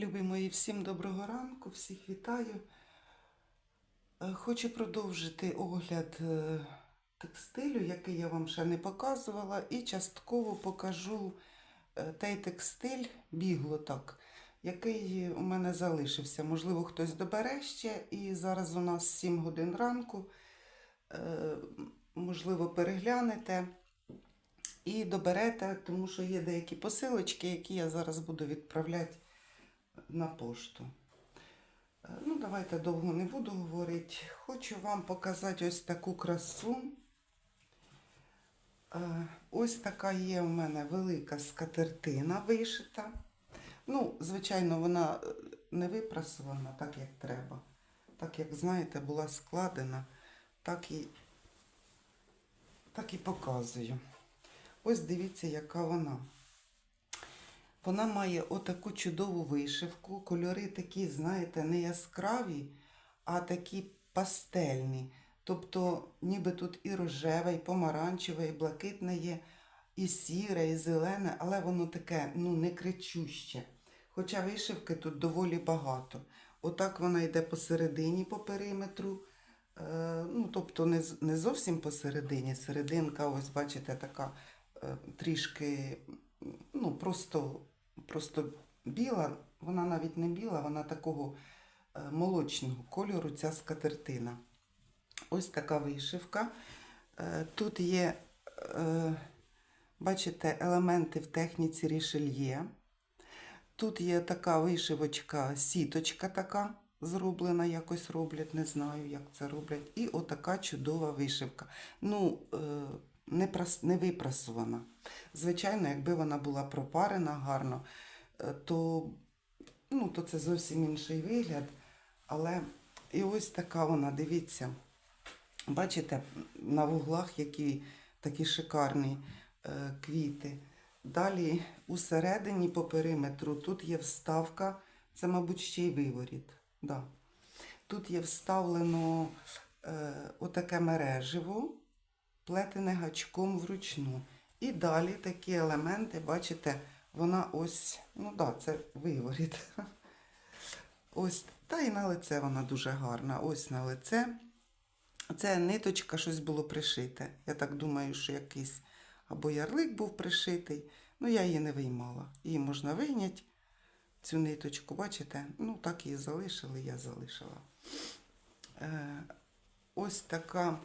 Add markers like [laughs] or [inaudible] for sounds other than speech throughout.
Любі мої, всім доброго ранку, всіх вітаю. Е, Хочу продовжити огляд е, текстилю, який я вам ще не показувала, і частково покажу е, той текстиль, бігло так, який у мене залишився. Можливо, хтось добере ще, і зараз у нас 7 годин ранку. Можливо, переглянете і доберете, тому що є деякі посилочки, які я зараз буду відправляти на пошту. Е, Ну, давайте довго не буду говорити. Хочу вам показати ось таку красу. Е, Ось така є у мене велика скатертина вишита. Ну, звичайно, вона е, не випрасована так, як треба. Так, як знаєте, була складена, так і, так і показую. Ось дивіться, яка вона. Вона має отаку чудову вишивку. Кольори такі, знаєте, не яскраві, а такі пастельні. Тобто, ніби тут і рожеве, і помаранчеве, і блакитне є, і сіре, і зелене, але воно таке ну, не кричуще. Хоча вишивки тут доволі багато. Отак вона йде посередині по периметру. Е, ну, тобто не, не зовсім посередині. Серединка, ось бачите, така е, трішки ну, просто, просто біла, вона навіть не біла, вона такого е, молочного кольору, ця скатертина. Ось така вишивка. Е, Тут є, е, бачите, елементи в техніці рішельє. Тут є така вишивочка, сіточка така зроблена, якось роблять, не знаю, як це роблять. І отака чудова вишивка. Ну, не, прос. Звичайно, якби вона була пропарена гарно, е, то, ну, то це зовсім інший вигляд. Але і ось така вона, дивіться. Бачите, на вуглах які такі шикарні е, квіти. Далі усередині по периметру тут є вставка, це, мабуть, ще й виворіт. Да. Тут є вставлено е, отаке мереживо, плетене гачком вручну. І далі такі елементи, бачите, вона ось, ну да, це виворіт. [laughs] Ось, та і на лице вона дуже гарна. Ось на лице. Це ниточка щось було пришите. Я так думаю, що якийсь або ярлик був пришитий. Ну, я її не виймала. Її можна вийняти, цю ниточку, бачите? Ну, так її залишили, я залишила. Е, ось така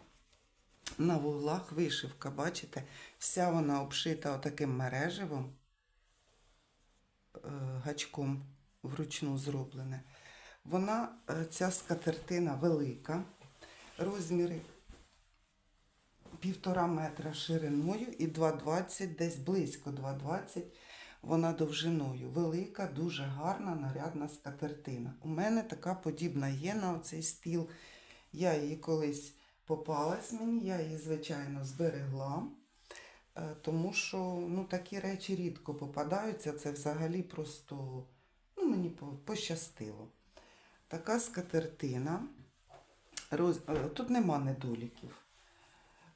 на вуглах вишивка, бачите? Вся вона обшита отаким мереживом, е, гачком вручну зроблене. Вона, е, ця скатертина велика, розміри півтора метра шириною і 2,20, десь близько 2,20 вона довжиною. Велика, дуже гарна, нарядна скатертина. У мене така подібна є на оцей стіл. Я її колись попалась мені, я її, звичайно, зберегла. е, Тому що ну, такі речі рідко попадаються. Це взагалі просто ну, мені пощастило. Така скатертина. Роз... е, Тут нема недоліків.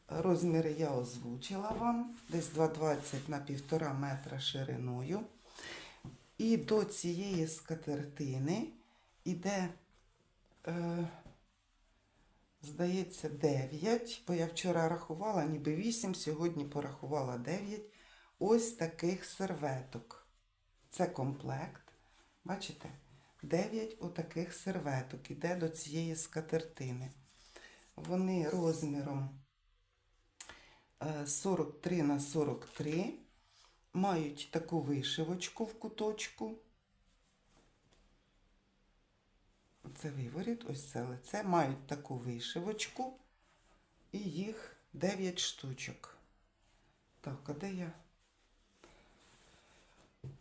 Розміри я озвучила вам, десь 2,20 на 1,5 метра шириною. І до цієї скатертини йде, е, здається, 9, бо я вчора рахувала, ніби 8, сьогодні порахувала 9. Ось таких серветок. Це комплект. Бачите? 9 отаких серветок іде до цієї скатертини. Вони розміром е, 43 на 43, мають таку вишивочку в куточку. Це виворіт, ось це лице. Мають таку вишивочку, і їх 9 штучок. Так, а де я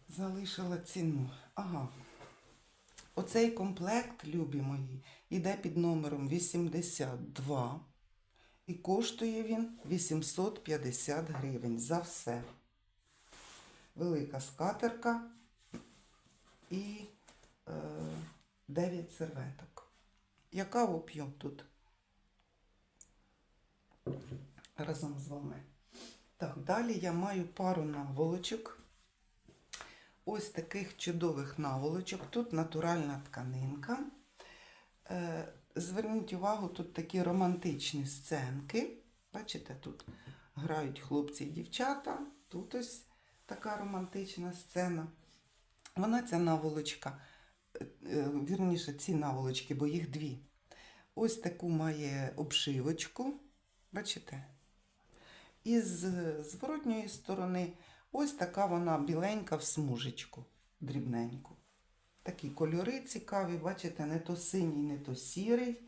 залишила ціну? Ага. Оцей комплект, любі мої, іде під номером 82 і коштує він 850 гривень за все. Велика скатерка і е, 9 серветок. Яка об'єм тут? Разом з вами. Так, далі я маю пару наволочок. ось таких чудових наволочок. Тут натуральна тканинка. Е, Зверніть увагу, тут такі романтичні сценки. Бачите, тут грають хлопці і дівчата. Тут ось така романтична сцена. Вона ця наволочка, вірніше, ці наволочки, бо їх дві. Ось таку має обшивочку. Бачите? І з зворотньої сторони ось така вона біленька в смужечку, дрібненьку. Такі кольори цікаві, бачите, не то синій, не то сірий.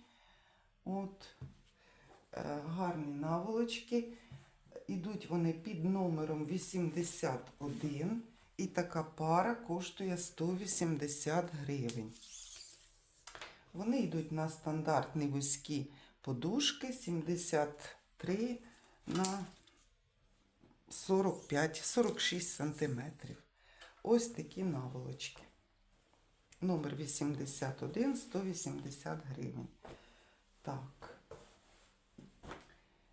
От. Е, гарні наволочки. Ідуть вони під номером 81. І така пара коштує 180 гривень. Вони йдуть на стандартні вузькі подушки 73 на 45-46 сантиметрів. Ось такі наволочки. Номер 81, 180 гривень. Так.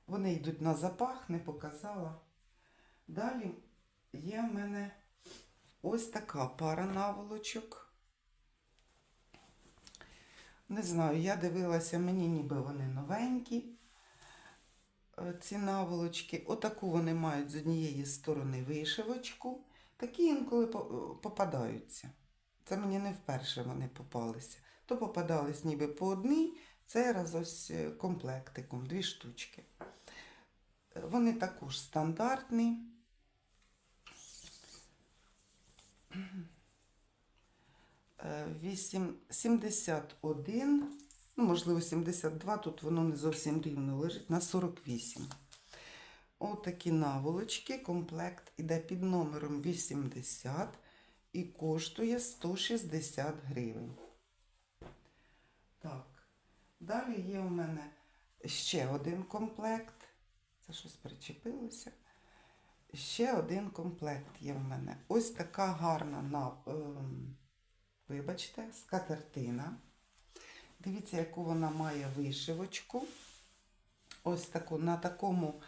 Вони йдуть на запах, не показала. Далі є в мене ось така пара наволочок. Не знаю, я дивилася, мені ніби вони новенькі. е, Ці наволочки. Отаку вони мають з однієї сторони вишивочку. Такі інколи попадаються. Це мені не вперше вони попалися. То попадались ніби по одній, це раз ось е, комплектиком, дві штучки. Е, Вони також стандартні. Е, вісім- 71, ну, можливо, 72, тут воно не зовсім рівно лежить, на 48. Отакі наволочки, комплект іде під номером 80 і коштує 160 гривень. Так, далі є у мене ще один комплект. Це щось причепилося. Ще один комплект є в мене. Ось така гарна на, ем, вибачте, скатертина. Дивіться, яку вона має вишивочку. Ось таку, на такому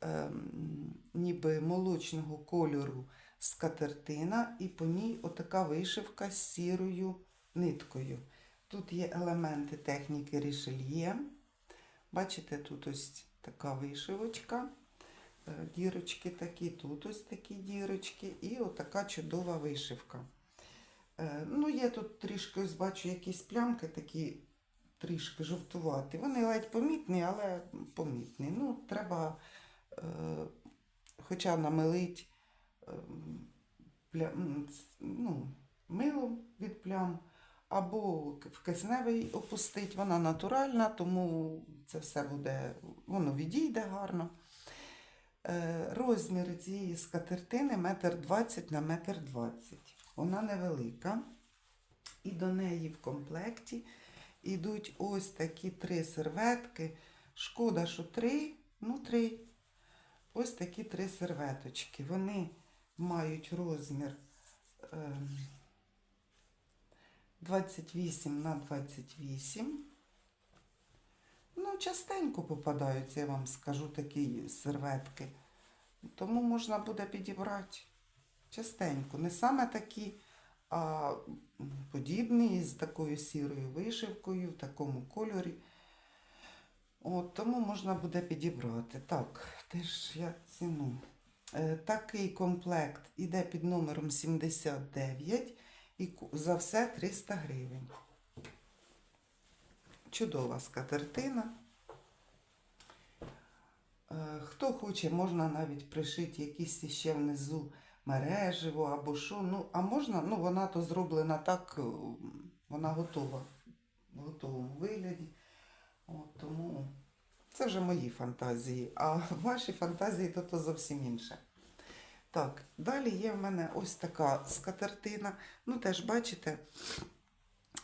ем, ніби молочного кольору скатертина, і по ній отака вишивка з сірою ниткою. Тут є елементи техніки рішельє. Бачите, тут ось така вишивочка. Е, Дірочки такі, тут ось такі дірочки, і отака чудова вишивка. Е, Ну, є тут трішки, ось бачу, якісь плямки такі трішки жовтуваті. Вони ледь помітні, але помітні. Ну, треба е, хоча намилить ну, милом від плям, або в кисневий опустить. Вона натуральна, тому це все буде, воно відійде гарно. Е, Розмір цієї скатертини 1,20 на 1,20 Вона невелика. І до неї в комплекті йдуть ось такі три серветки. Шкода, що три, ну три. Ось такі три серветочки. Вони мають розмір ем, 28 на 28. Ну, частенько попадаються, я вам скажу, такі серветки. Тому можна буде підібрати частенько. Не саме такі, а подібні з такою сірою вишивкою, в такому кольорі. От, тому можна буде підібрати. Так, теж я ціну. Е, такий комплект іде під номером 79 і за все 300 гривень. Чудова скатертина. Е, Хто хоче, можна навіть пришити якісь ще внизу мереживо або що. Ну, а можна, ну вона то зроблена так, е, вона готова в готовому вигляді. От, тому це вже мої фантазії, а [laughs] ваші фантазії то, то зовсім інше. Так, далі є в мене ось така скатертина. Ну, теж бачите,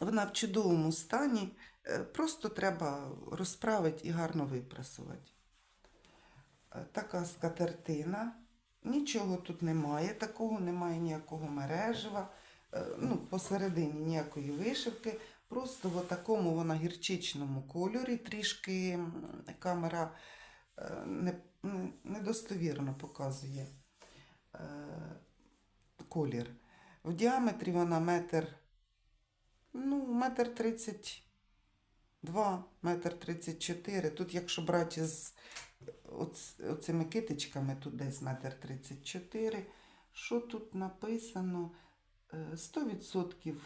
вона в чудовому стані. Е, Просто треба розправити і гарно випрасувати. Е, Така скатертина. Нічого тут немає, такого немає ніякого мережева, е, ну, посередині ніякої вишивки. Просто в такому вона гірчичному кольорі, трішки камера е, не, не- недостовірно показує колір. В діаметрі вона метр, ну, метр тридцять два, метр тридцять чотири. Тут, якщо брати з оцими китичками, тут десь метр тридцять чотири. Що тут написано? Е, 100%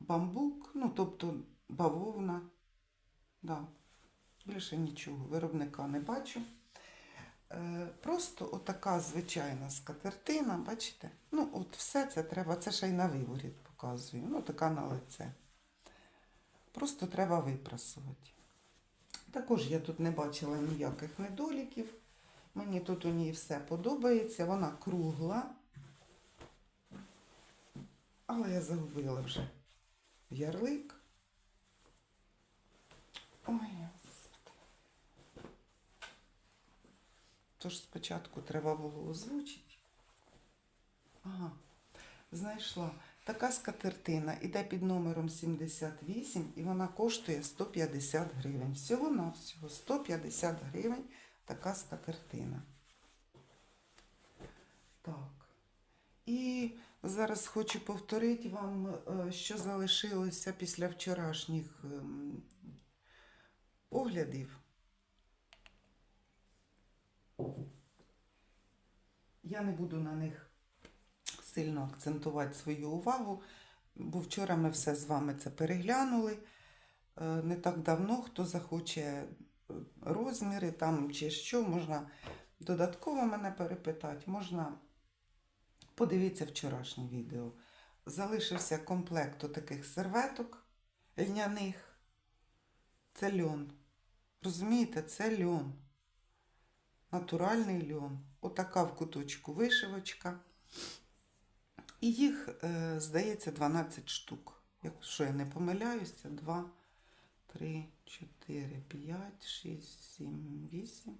бамбук, ну, тобто бавовна. Да. Більше нічого, виробника не бачу. Е, Просто отака звичайна скатертина, бачите? Ну, от все це треба, це ще й на виворіт показую. Ну, така на лице. Просто треба випрасувати. Також я тут не бачила ніяких недоліків. Мені тут у ній все подобається. Вона кругла. Але я загубила вже ярлик. Ой, Тож спочатку треба було озвучити. Ага, знайшла. Така скатертина іде під номером 78 і вона коштує 150 гривень. Всього на всього 150 гривень така скатертина. Так. І зараз хочу повторити вам, е, що залишилося після вчорашніх ем, оглядів. Я не буду на них сильно акцентувати свою увагу, бо вчора ми все з вами це переглянули. Е, Не так давно, хто захоче е, розміри там чи що, можна додатково мене перепитати, можна подивитися вчорашнє відео. Залишився комплект таких серветок льняних. Це льон. Розумієте, це льон. Натуральний льон. Отака в куточку вишивочка. І їх, е, здається, 12 штук. Якщо я не помиляюся, 2, 3, 4, 5, 6, 7, 8,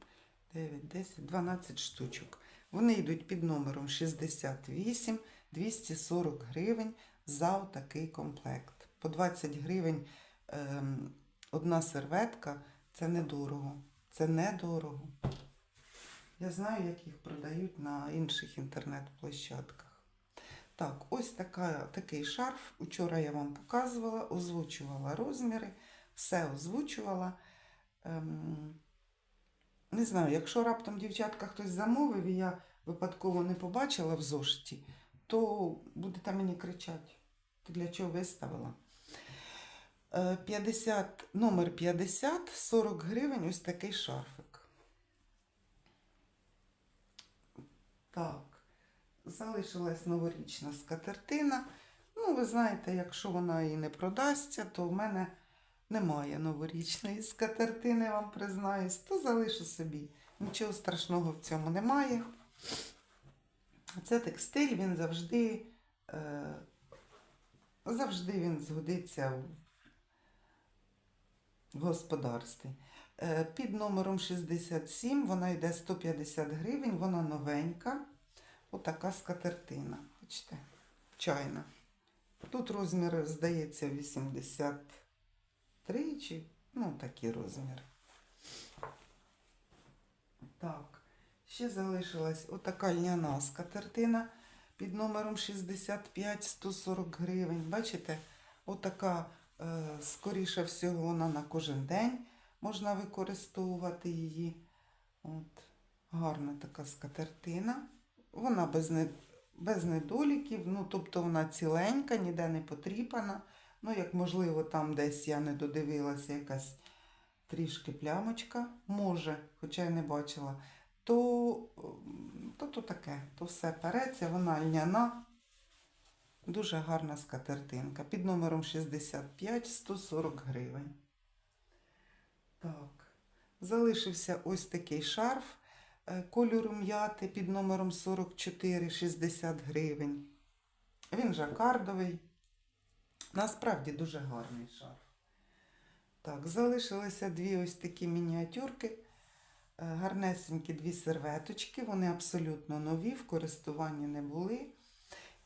9, 10, 12 штучок. Вони йдуть під номером 68 240 гривень за отакий комплект. По 20 гривень ем, одна серветка це недорого. Це недорого. Я знаю, як їх продають на інших інтернет-площадках. Так, ось така, такий шарф. Учора я вам показувала, озвучувала розміри, все озвучувала. Ем, не знаю, якщо раптом дівчатка хтось замовив і я випадково не побачила в зошиті, то будете мені кричати. Ти для чого виставила? Е, 50, номер 50, 40 гривень, ось такий шарфик. Так, залишилась новорічна скатертина. Ну, ви знаєте, якщо вона і не продасться, то в мене немає новорічної скатертини, вам признаюсь, то залишу собі. Нічого страшного в цьому немає. Це текстиль, він завжди, е, завжди він згодиться в, господарстві. Е, Під номером 67 вона йде 150 гривень, вона новенька. Отака скатертина. Бачите, чайна. Тут розмір, здається, 83 чи ну, такі розміри. Так, ще залишилась отака льняна скатертина під номером 65 140 гривень. Бачите, отака, е, скоріше всього, вона на кожен день можна використовувати її. От, гарна така скатертина. Вона без, не, без недоліків, ну, тобто вона ціленька, ніде не потріпана. Ну, як можливо, там десь я не додивилася якась трішки плямочка, може, хоча я не бачила, то, то, то таке, то все переться, вона льняна. Дуже гарна скатертинка. Під номером 65 140 гривень. Так, залишився ось такий шарф кольору м'яти під номером 44 60 гривень. Він жакардовий. Насправді дуже гарний шарф. Так, залишилися дві ось такі мініатюрки. Е, Гарнесенькі дві серветочки. Вони абсолютно нові, в користуванні не були.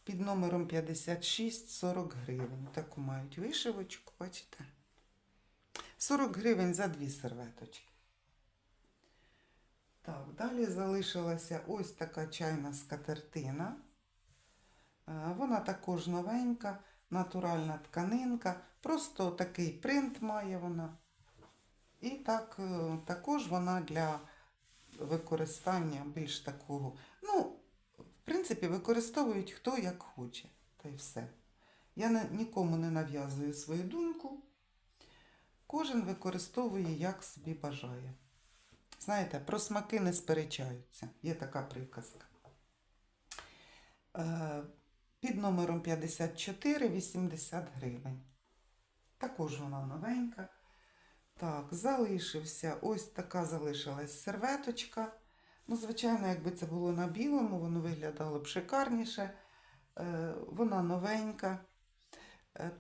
Під номером 56 40 гривень. Таку мають вишивочку, бачите? 40 гривень за дві серветочки. Так, далі залишилася ось така чайна скатертина. Е, Вона також новенька, натуральна тканинка, просто такий принт має вона. І так, е, також вона для використання більш такого. Ну, в принципі, використовують хто як хоче. Та й все. Я нікому не нав'язую свою думку. Кожен використовує як собі бажає. Знаєте, про смаки не сперечаються. Є така приказка. Е, під номером 54 80 гривень. Також вона новенька. Так, залишився. Ось така залишилась серветочка. Ну, звичайно, якби це було на білому, воно виглядало б шикарніше. Е, вона новенька. Е,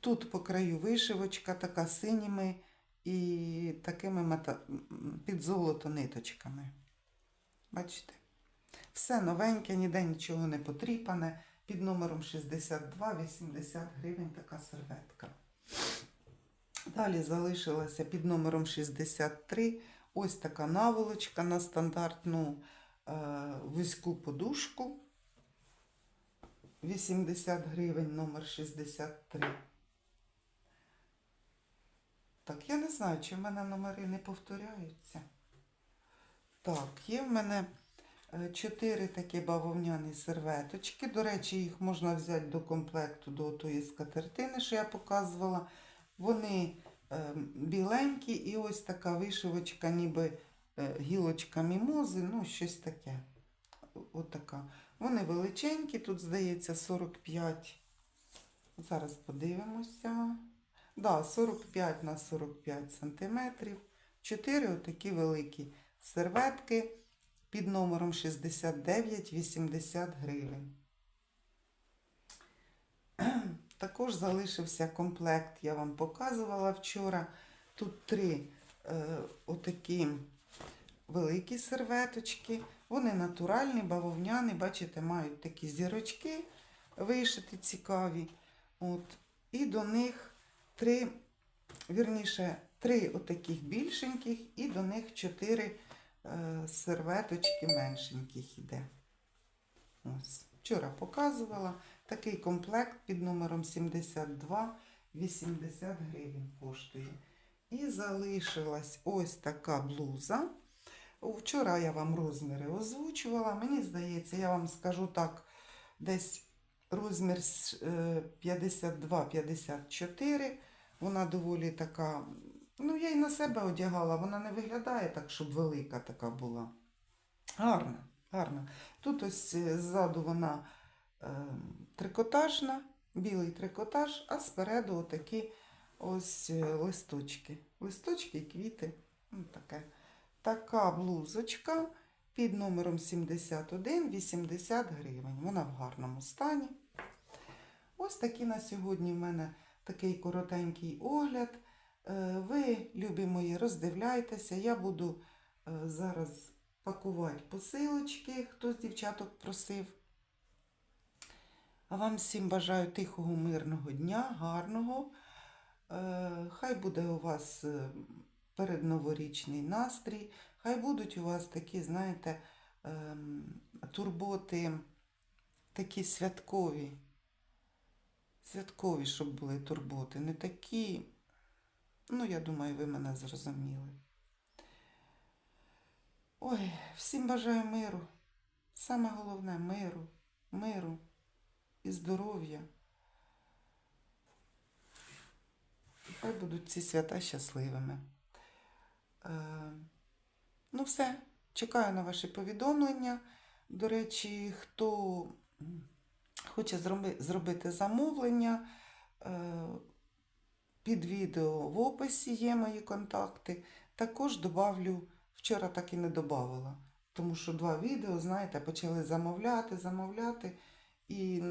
тут по краю вишивочка, така синіми і такими мета... під золото ниточками. Бачите? Все новеньке, ніде нічого не потріпане. Під номером 62 80 гривень така серветка. Далі залишилася під номером 63 ось така наволочка на стандартну е, вузьку подушку. 80 гривень номер 63. Так, я не знаю, чи в мене номери не повторяються. Так, є в мене е, чотири такі бавовняні серветочки. До речі, їх можна взяти до комплекту до тої скатертини, що я показувала. Вони е, біленькі і ось така вишивочка, ніби е, гілочка мімози, ну щось таке. Отака. Вони величенькі, тут, здається, 45. Зараз подивимося. Да, 45 на 45 сантиметрів. Чотири отакі великі серветки під номером 69,80 гривень. [clears throat] Також залишився комплект, я вам показувала вчора. Тут три е, отакі великі серветочки. Вони натуральні, бавовняні, бачите, мають такі зірочки вишиті цікаві. От. І до них три, вірніше, три отаких більшеньких, і до них чотири е, серветочки меншеньких іде. Ось. Вчора показувала. Такий комплект під номером 72 80 гривень коштує. І залишилась ось така блуза. Вчора я вам розміри озвучувала. Мені здається, я вам скажу так, десь розмір е, 52-54. Вона доволі така. Ну, я й на себе одягала, вона не виглядає так, щоб велика така була. Гарна, гарна. Тут ось е, ззаду вона е, трикотажна, білий трикотаж, а спереду отакі ось е, листочки. Листочки і квіти. Ну, таке. Така блузочка під номером 71 80 гривень. Вона в гарному стані. Ось такі на сьогодні в мене такий коротенький огляд. Е, Ви, любі мої, роздивляйтеся. Я буду е, зараз пакувати посилочки, хто з дівчаток просив. А вам всім бажаю тихого, мирного дня, гарного. Е, Хай буде у вас передноворічний настрій. Хай будуть у вас такі, знаєте, ем, турботи, такі святкові. Святкові, щоб були турботи, не такі. Ну, я думаю, ви мене зрозуміли. Ой, всім бажаю миру. Саме головне миру, миру і здоров'я. Хай будуть ці свята щасливими. Е, ну, все. Чекаю на ваші повідомлення. До речі, хто хоче зробити замовлення, е, під відео в описі є мої контакти. Також добавлю, вчора так і не додавала, тому що два відео, знаєте, почали замовляти, замовляти. І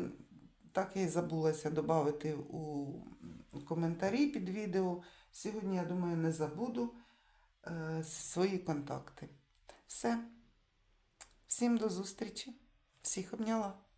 так я і забулася додати у коментарі під відео. Сьогодні, я думаю, не забуду е, свої контакти. Все. Всім до зустрічі. Всіх обняла.